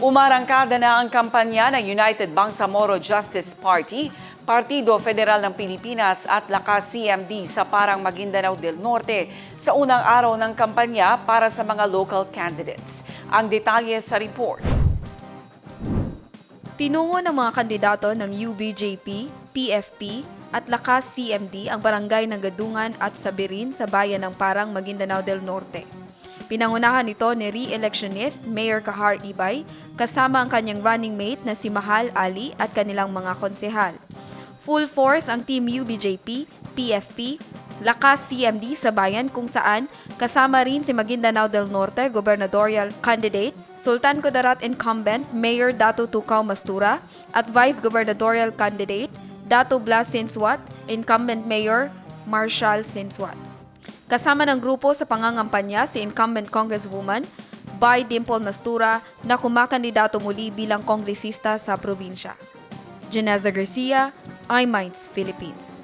Umarangkada na ang kampanya ng United Bangsamoro Justice Party, Partido Federal ng Pilipinas at Lakas CMD sa Parang Maguindanao del Norte sa unang araw ng kampanya para sa mga local candidates. Ang detalye sa report. Tinungo ng mga kandidato ng UBJP, PFP at Lakas CMD ang barangay ng Gadungan at Sabirin sa bayan ng Parang, Maguindanao del Norte. Pinangunahan ito ni re-electionist Mayor Kahar Ibay kasama ang kanyang running mate na si Mahal Ali at kanilang mga konsehal. Full force ang Team UBJP, PFP, Lakas CMD sa bayan kung saan kasama rin si Maguindanao del Norte gubernatorial candidate, Sultan Kudarat incumbent Mayor Dato Tukaw Mastura at Vice Gubernatorial candidate Dato Blas Sinswat, incumbent Mayor Marshall Sinswat. Kasama ng grupo sa pangangampanya si incumbent Congresswoman Bay Dimple Mastura na kumakandidato muli bilang kongresista sa probinsya. Janeza Garcia, iMinds Philippines.